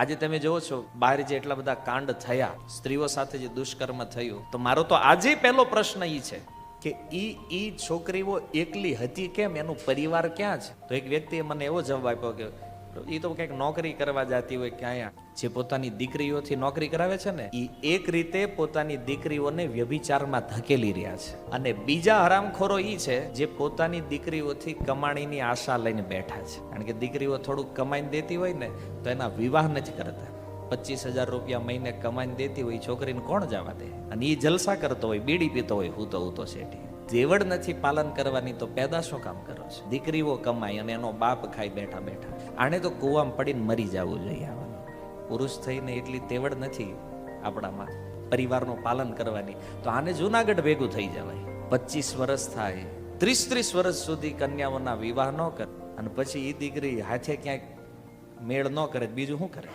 આજે તમે જુઓ છો, બહાર જે એટલા બધા કાંડ થયા, સ્ત્રીઓ સાથે જે દુષ્કર્મ થયું, તો મારો તો આજે પહેલો પ્રશ્ન એ છે કે ઈ ઈ છોકરીઓ એકલી હતી કેમ? એનું પરિવાર ક્યાં છે? તો એક વ્યક્તિએ મને એવો જવાબ આપ્યો કે એ તો કંઈક નોકરી કરવા જતી હોય ક્યાં જે પોતાની દીકરીઓથી નોકરી કરાવે છે ને એ એક રીતે પોતાની દીકરીઓને વ્યભિચારમાં ધકેલી રહ્યા છે. અને બીજા હરામખોરો એ છે જે પોતાની દીકરીઓથી કમાણીની આશા લઈને બેઠા છે. કારણ કે દીકરીઓ થોડુંક કમાઈને દેતી હોય ને, તો એના વિવાહ નથી કરતા. પચીસ હજાર રૂપિયા મહિને કમાઈને દેતી હોય છોકરીને કોણ જવા દે? અને એ જલસા કરતો હોય, બીડી પીતો હોય હું તો હું તો શેઠી. જેવડ નથી પાલન કરવાની તો પેદા શું કામ કરો છો? દીકરીઓ કમાય અને એનો બાપ ખાઈ બેઠા બેઠા. આને તો કૂવામાં પડીને મરી જવું જોઈએ આવવાનું પુરુષ થઈને એટલી તેવડ નથી આપણામાં પરિવારનું પાલન કરવાની. તો આને જુનાગઢ ભેગું થઈ જવાય. પચીસ વર્ષ થાય. ત્રીસ ત્રીસ વર્ષ સુધી કન્યાઓના વિવાહ ન કરે. અને પછી એ દીકરી હાથે ક્યાંક મેળ ન કરે. બીજું શું કરે?